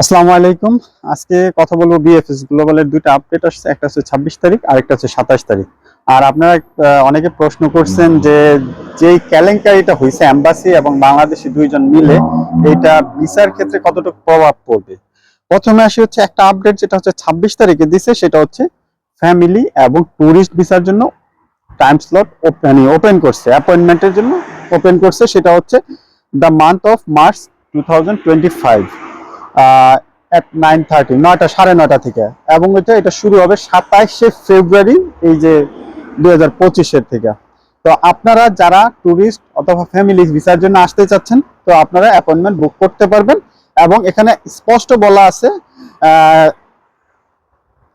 আসসালামু আলাইকুম। আজকে কথা বলব বিএফএস গ্লোবালের দুইটা আপডেট আসছে। একটা হচ্ছে ছাব্বিশ তারিখ আর একটা হচ্ছে সাতাশ তারিখ। আর আপনারা অনেকে প্রশ্ন করছেন যে যেই কেলেঙ্কারিটা হয়েছে অ্যাম্বাসি এবং বাংলাদেশি দুইজন মিলে, এইটা ভিসার ক্ষেত্রে কতটুকু প্রভাব পড়বে? প্রথমে আসি হচ্ছে একটা আপডেট যেটা হচ্ছে ছাব্বিশ তারিখে দিছে, সেটা হচ্ছে ফ্যামিলি এবং ট্যুরিস্ট ভিসার জন্য টাইম স্লট ওপেন ওপেন করছে। অ্যাপয়েন্টমেন্টের জন্য ওপেন করছে, সেটা হচ্ছে the month of March two thousand twenty five at nine thirty নয়টা, সাড়ে নয়টা থেকে। এবং এটা এটা শুরু হবে সাতাইশে ফেব্রুয়ারি, এই যে দুই হাজার পঁচিশের থেকে। তো আপনারা যারা ট্যুরিস্ট অথবা ফ্যামিলি ভিসার জন্য আসতে চাচ্ছেন, তো আপনারা অ্যাপয়েন্টমেন্ট বুক করতে পারবেন। এবং এখানে স্পষ্ট বলা আছে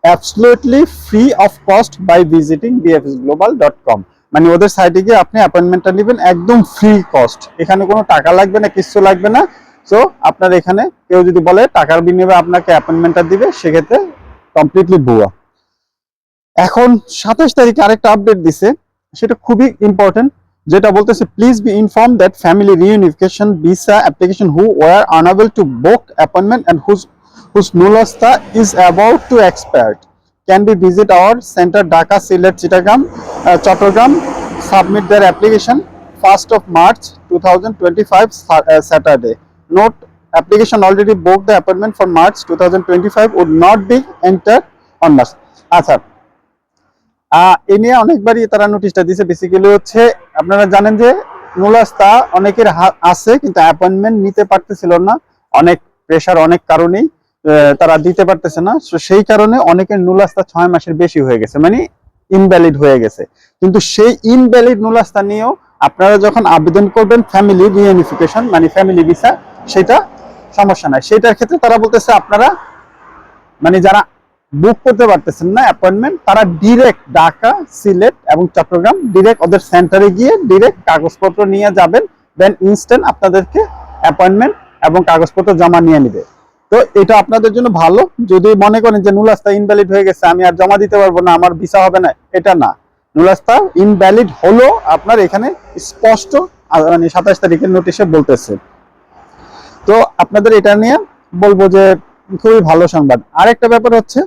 absolutely free of cost by visiting BFS global dot com মানে ওদের সাইটে গিয়ে আপনি অ্যাপয়েন্টমেন্টটা নেবেন, একদম ফ্রি কস্ট এখানে কোনো টাকা লাগবে না কিছু লাগবে না। সো আপনার এখানে কেউ যদি বলে টাকার বিনিময়ে আপনাকে অ্যাপয়েন্টমেন্টটা দিবে, সেক্ষেত্রে কমপ্লিটলি ভুয়া। এখন সাতাশ তারিখে আরেকটা আপডেট দিছে, সেটা খুবই ইম্পর্টেন্ট যেটা বলতেছে please be inform that family reunification visa application who were unable to book appointment and whose whose নুলস্তা is about to expired can be visit our centre Dhaka Sylhet Chittagong Chattogram submit their application first of March two thousand twenty five Saturday Note, application already booked the appointment for March 2025 would not be entered on March. আচ্ছা এ নিয়ে অনেকবারই তারা নোটিশটা দিয়েছে। Basically হচ্ছে, আপনারা জানেন যে নুলাস্তা অনেকের আছে, কিন্তু অ্যাপয়েন্টমেন্ট নিতে পারতেছিল না। অনেক প্রেশার অনেক কারণেই তারা দিতে পারতেছে না। সেই কারণে অনেকের নুলাস্তা ছয় মাসের বেশি হয়ে গেছে মানে ইনভ্যালিড হয়ে গেছে। কিন্তু সেই ইনভ্যালিড নুলাস্তা নিয়েও আপনারা যখন আবেদন করবেন ফ্যামিলি রিউনিফিকেশন মানে ফ্যামিলি ভিসা সেটা সমস্যা নাই। সেটার ক্ষেত্রে তারা বলতেছে, আপনারা মানে যারা বুক করতে পারতেছেন না অ্যাপয়েন্টমেন্ট তারা ডিরেক্ট ঢাকা, সিলেট এবং চট্টগ্রাম ডিরেক্ট ওদের সেন্টারে গিয়ে ডিরেক্ট কাগজপত্র নিয়ে যাবেন দেন ইনস্ট্যান্ট আপনাদেরকে অ্যাপয়েন্টমেন্ট এবং কাগজপত্র জমা নিয়ে নেবে। তো এটা আপনাদের জন্য ভালো। যদি মনে করেন যে নুলাস্তা ইনভ্যালিড হয়ে গেছে, আমি আর জমা দিতে পারব না, আমার ভিসা হবে না, এটা না। নুলাস্তা ইনভ্যালিড হলো আপনার এখানে স্পষ্ট মানে সাতাশ তারিখের নোটিশে বলতেছে। তো আপনাদের এটা নিয়ে বলব যে খুবই ভালো সংবাদ। আরেকটা ব্যাপার হচ্ছে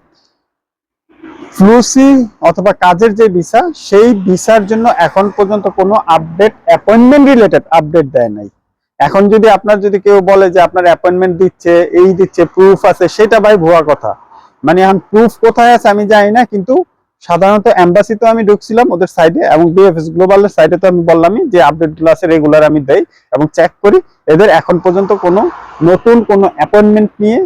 ফ্লুসি অথবা কাজের যে ভিসা, সেই ভিসার জন্য এখন পর্যন্ত কোনো আপডেট অ্যাপয়েন্টমেন্ট রিলেটেড আপডেট দেয় নাই। এখন যদি আপনার, যদি কেউ বলে যে আপনার অ্যাপয়েন্টমেন্ট দিচ্ছে, এই দিচ্ছে প্রুফ আছে, সেটা ভাই ভুয়া কথা। মানে এখন প্রুফ কোথায় আছে আমি জানি না, কিন্তু সাধারণত এম্বাসি তো আমি ঢুকছিলাম ওদের সাইডে এবং বিএফএস গ্লোবালের সাইডে তো আমি বললামই যে আপডেটগুলো আছে রেগুলার আমি দেই এবং চেক করি। এদের এখন পর্যন্ত কোনো নতুন কোনো অ্যাপয়েন্টমেন্ট নিয়ে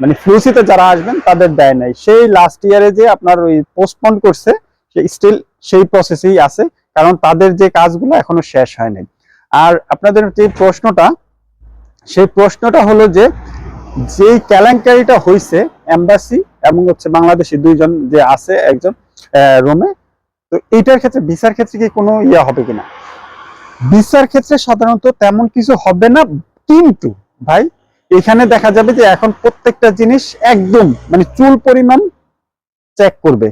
মানে ফ্লুসিতে যারা আসবেন তাদের দেয় নাই। সেই লাস্ট ইয়ারে যে আপনার ওই পোস্টপন করছে স্টিল সেই প্রসেসেই আছে কারণ তাদের যে কাজগুলো এখনও শেষ হয় নাই আর আপনাদের যে প্রশ্নটা, সেই প্রশ্নটা হলো যে যেই কেলেঙ্কারিটা হয়েছে এম্বাসি এবং হচ্ছে বাংলাদেশি দুইজন যে আছে, একজন রোমে তো এইটার ক্ষেত্রে ভিসার ক্ষেত্রে কি কোনো ইয়ে হবে কিনা? ভিসার ক্ষেত্রে সাধারণত তেমন কিছু হবে না, কিন্তু ভাই, এখানে দেখা যাবে যে এখন প্রত্যেকটা জিনিস একদম মানে চুল পরিমাণ চেক করবে।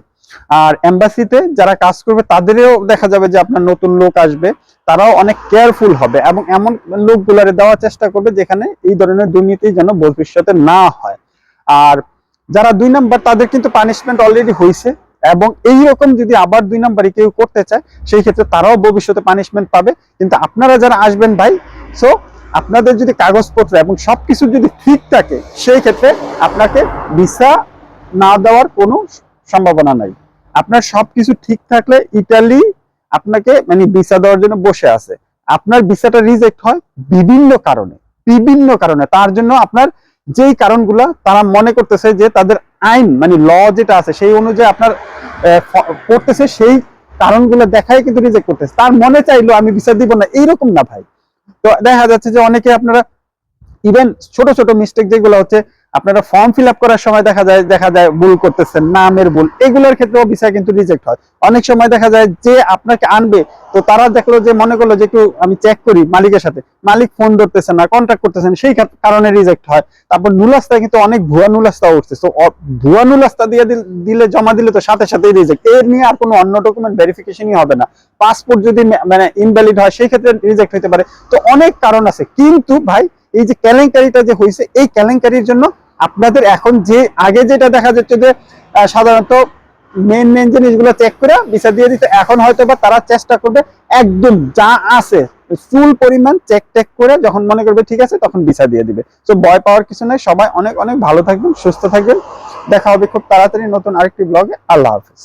আর এম্বাসিতে যারা কাজ করবে, তাদেরও দেখা যাবে যে আপনার নতুন লোক আসবে, তারাও অনেক কেয়ারফুল হবে এবং এমন লোকগুলারে দেওয়ার চেষ্টা করবে যেখানে এই ধরনের দুর্নীতি যেন ভবিষ্যতে না হয়। আর যারা দুই নাম্বার, তাদের কিন্তু পানিশমেন্ট অলরেডি হয়েছে এবং এই রকম যদি আবার দুই নাম্বারই কেউ করতে চায়, সেই ক্ষেত্রে তারাও ভবিষ্যতে পানিশমেন্ট পাবে। কিন্তু আপনারা যারা আসবেন ভাই সো আপনাদের যদি কাগজপত্র এবং সবকিছু যদি ঠিক থাকে, সেই ক্ষেত্রে আপনাকে ভিসা না দেওয়ার কোনো সম্ভাবনা নাই। আপনার সবকিছু ঠিক থাকলে ইটালি আপনাকে মানে ভিসা দেওয়ার জন্য বসে আছে। আপনার ভিসাটা রিজেক্ট হয় বিভিন্ন কারণে বিভিন্ন কারণে। তার জন্য আপনার যেই কারণগুলা তারা মনে করতেছে যে তাদের আইন মানে ল যেটা আছে, সেই অনুযায়ী আপনার করতেছে, সেই কারণগুলো দেখাই কিন্তু রিজেক্ট করতেছে। তার মনে চাইলো, আমি বিচার দিব না, এইরকম না ভাই। তো দেখা যাচ্ছে যে অনেকে আপনারা ইভেন ছোট ছোট মিস্টেক যেগুলো হচ্ছে, আপনারা ফর্ম ফিল আপ করার সময় দেখা যায় দেখা যায় ভুল করতেছেন, নামের ভুল। এগুলোর ক্ষেত্রেও ভিসা কিন্তু রিজেক্ট হয়। অনেক সময় দেখা যায় যে আপনাকে আনবে, তো তারা দেখল যে, মনে করল যে, একটু আমি চেক করি মালিকের সাথে। মালিক ফোন ধরতেছে না কন্ট্যাক্ট করতেছেন, সেই কারণে রিজেক্ট হয়। তারপর নুলাস্তা কিন্তু অনেক ভুয়া নুলাস্তা উঠছে। তো ভুয়া নুলাস্তা দিয়ে দিলে জমা দিলে তো সাথে সাথেই রিজেক্ট এর নিয়ে আর কোনো অন্য ডকুমেন্ট ভেরিফিকেশনই হবে না। পাসপোর্ট যদি মানে ইনভ্যালিড হয়, সেই ক্ষেত্রে রিজেক্ট হতে পারে। তো অনেক কারণ আছে। কিন্তু ভাই এই যে কেলেঙ্কারিটা যে হয়েছে এই কেলেঙ্কারির জন্য আপনাদের এখন যে, আগে যেটা দেখা যাচ্ছে যে সাধারণত মেন মেন জিনিসগুলো চেক করে ভিসা দিয়ে দিতে, এখন হয়তো বা তারা চেষ্টা করবে একদম যা আছে ফুল পরিমাণ চেক টেক করে যখন মনে করবে ঠিক আছে, তখন ভিসা দিয়ে দিবে। তো ভয় পাওয়ার কিছু নেই, সবাই অনেক অনেক ভালো থাকবেন, সুস্থ থাকবেন। দেখা হবে খুব তাড়াতাড়ি নতুন আরেকটি ব্লগে আল্লাহ হাফিজ।